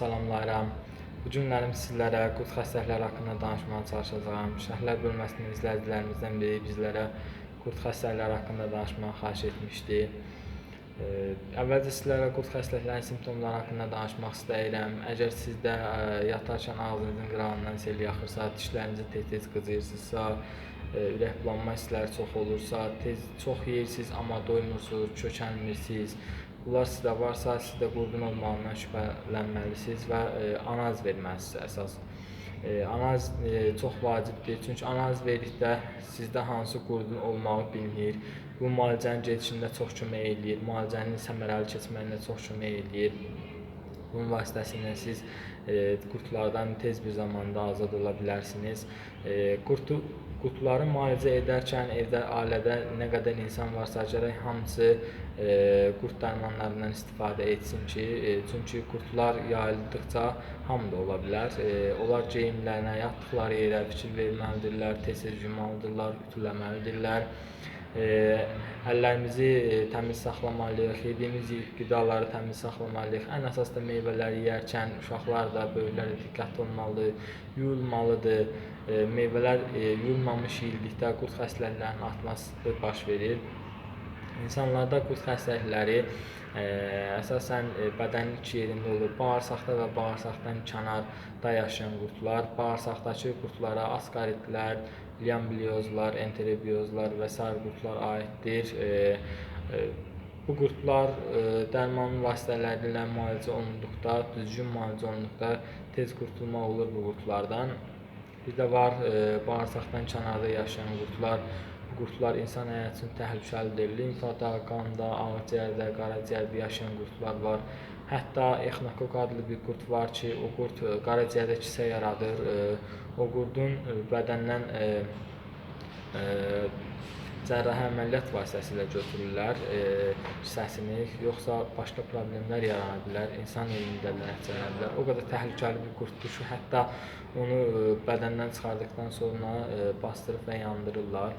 salamlayıram. Bu günlərim sizlərə qurd xəstəlikləri haqqında danışmağa çalışacağam. Şərhlər bölməsinin izləyicilərimizdən biri bizlərə qurd xəstəlikləri haqqında danışmağı xahiş etmişdi. Əvvəlcə sizlərə qurd xəstəliklərinin simptomları haqqında danışmaq istəyirəm. Əgər sizdə ə, yatarkən ağzınızın qırağından sel yaxırsa, dişlərinizi tez-tez qıcıyırsınızsa, ə, ürək bulanma hissləri çox olursa, tez çox yeyirsiz, amma doymursunuz, kökəlmirsiniz. Bunlar sizdə varsa, sizdə qurdun olmağından şübhələnməlisiniz və ə, analiz verməlisiniz əsas. E, analiz e, çox vacibdir. Çünki analiz verdikdə sizdə hansı qurdun olmağı bilinir. Bu müalicənin gedişində çox kömək eləyir. Müalicənin səmərəli keçməyində çox kömək eləyir. Bunun vasitəsilə siz e, qurdlardan tez bir zamanda azad ola bilərsiniz. E, qurdu qurdları müalicə edərkən evdə, ailədə nə qədər insan varsa, gərək hamısı e, qurd dərmanlarından istifadə etsin ki, e, çünki qurdlar yayıldıqca hamı da ola bilər. E, onlar geyimlərinə, yatdıqları yerə fikir verməlidirlər, tez-tez yumalıdırlar, ütüləməlidirlər. Əllərimizi təmiz saxlamalıyıq, yediyimiz qidaları təmiz saxlamalıyıq. Ən əsas da meyvələri yeyərkən uşaqlar da, böyüklər də diqqətli olmalıdır, yuyulmalıdır. Meyvələr yuyulmamış yeyildikdə qurd xəstəliklərinin artması baş verir. İnsanlarda qurd xəstəlikləri ə, əsasən ə, bədənin iki yerində olur. Bağırsaqda və bağırsaqdan kənarda yaşayan qurdlar, bağırsaqdakı qurdlara askaritlər, liambliozlar, enterobiozlar və sair qurdlar aiddir. E, e, bu qurdlar e, dərman vasitələri ilə müalicə olunduqda, düzgün müalicə olunduqda tez qurtulmaq olur bu qurdlardan. Bir də var e, bağırsaqdan kənarda yaşayan qurdlar. Qurdlar insan həyatı üçün təhlükəlidir. Limfada, qanda, ağciyərdə, qaraciyərdə yaşayan qurdlar var. Hətta exnokok adlı bir qurd var ki, o qurd e, qaraciyərdə kisə yaradır. E, o qurdun e, bədəndən cərrahi əməliyyat vasitəsilə götürürlər kisəsini, yoxsa başqa problemlər yarana bilər, insan ölümündə nəticələnə bilər. O qədər təhlükəli bir qurddur ki, hətta onu bədəndən çıxardıqdan sonra bastırıb və yandırırlar.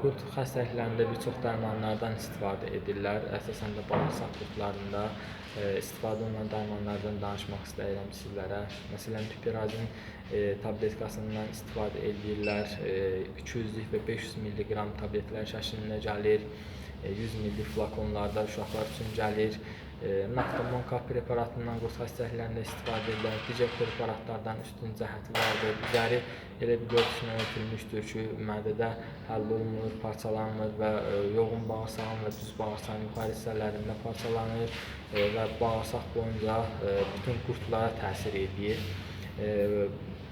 Qurd xəstəliklərində bir çox dərmanlardan istifadə edirlər. Əsasən də bağırsaq qurdlarında e, istifadə olunan dərmanlardan danışmaq istəyirəm sizlərə. Məsələn, piperazin e, tabletkasından istifadə edirlər. E, 200-lik və 500 mq tabletlər şəklində gəlir. E, 100 ml flakonlarda uşaqlar üçün gəlir e, Naftamon K preparatından qurd xəstəliklərində istifadə edilən digər preparatlardan üstün cəhəti vardır. Üzəri elə bir görüşünə ötülmüşdür ki, mədədə həll olunur, parçalanmır və e, yoğun bağırsağın və düz bağırsağın yuxarı hissələrində parçalanır e, və bağırsaq boyunca e, bütün qurdlara təsir edir.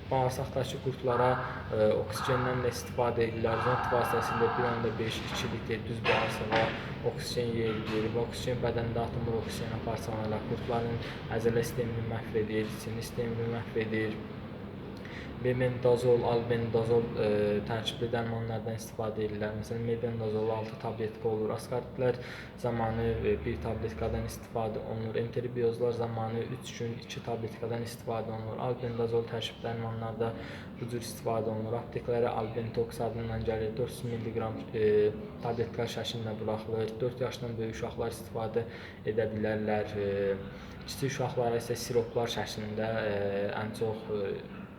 Bağırsaqdakı qurdlara e, oksigenden də istifadə edirlər. Zont vasitəsilə 1.5-2 litr düz bağırsağa oksigen yeyildir. Bu oksigen bədəndə atomlu oksigenə parçalanaraq qurdların əzələ sistemini məhv edir, sinir sistemini məhv edir Mebendazol, albendazol e, tərkibli dərmanlardan istifadə edirlər. Məsələn, mebendazol 6 tabletka olur. Askaritlər zamanı e, 1 tabletkadan istifadə olunur. Enterobiozlar zamanı 3 gün 2 tabletkadan istifadə olunur. Albendazol tərkibli dərmanlarda bu cür istifadə olunur. Apteklərə albentox adından gəlir. 400 mq e, tabletka şəklində buraxılır. 4 yaşdan böyük uşaqlar istifadə edə bilərlər. E, kiçik uşaqlara isə siroplar şəklində e, ən çox e,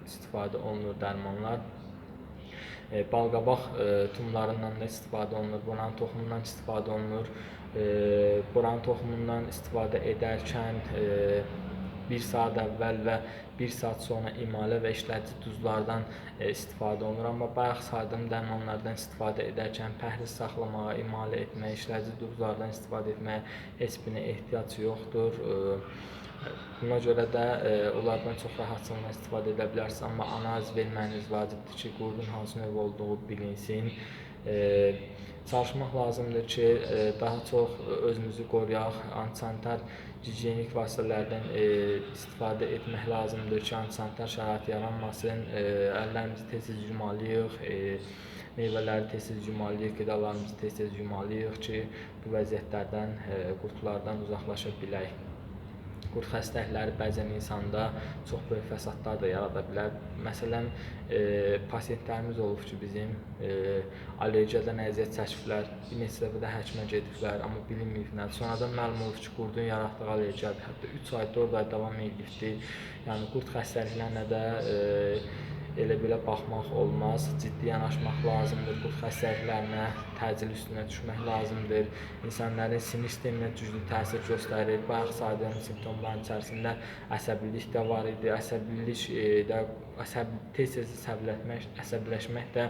istifadə olunur dərmanlar. E, balqabaq e, tumlarından da istifadə olunur, boran toxumundan istifadə olunur. E, boran toxumundan istifadə edərkən e, 1 saat əvvəl və 1 saat sonra imalə və işlədici duzlardan e, istifadə olunur. Amma bayaq saydığım dərmanlardan istifadə edərkən pəhriz saxlamağa, imalə etməyə, işlədici duzlardan istifadə etməyə heç birinə ehtiyac yoxdur. E, Buna görə də e, onlardan çox rahatçılıqla istifadə edə bilərsiniz, amma analiz verməyiniz vacibdir ki, qurdun hansı növ olduğu bilinsin. E, çalışmaq lazımdır ki, e, daha çox özümüzü qoruyaq, antisanitar gigiyenik vasitələrdən e, istifadə etmək lazımdır ki, antisanitar şərait yaranmasın. E, əllərimizi tez-tez yumalıyıq. Meyvələri tez-tez yumalıyıq, qidalarımızı tez-tez yumalıyıq ki, bu vəziyyətlərdən, qurdlardan uzaqlaşa bilək. Qurd xəstəlikləri bəzən insanda çox böyük fəsadlar da yarada bilər. Məsələn, e, pasientlərimiz olub ki, bizim e, allergiyadan əziyyət çəkiblər, bir neçə dəfə də həkimə gediblər, amma bilinməyiblər. Sonradan məlum olub ki, qurdun yaratdığı allergiyadır. Hətta 3 ay, 4 ay davam edibdi. Yəni qurd xəstəliklərinə də e, elə belə baxmaq olmaz. Ciddi yanaşmaq lazımdır. Qurd xəstəliklərinə təcil üstünə düşmək lazımdır. İnsanların sinir sisteminə güclü təsir göstərir. Bayaq saydığım simptomların içərisində əsəbilik də var idi. Əsəbilik e, də əsəb tez-tez əsəbləşmək, əsəbləşmək də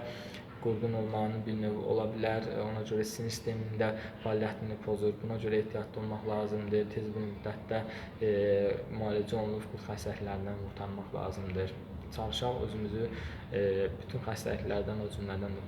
qurdun olmağının bir növü ola bilər. Ona görə sinir sisteminin də fəaliyyətini pozur. Buna görə ehtiyatlı olmaq lazımdır. Tez bir müddətdə e, müalicə olunub qurd xəstəliklərindən qurtarmaq lazımdır. Çalışaq özümüzü bütün xəstəliklərdən, o cümlədən də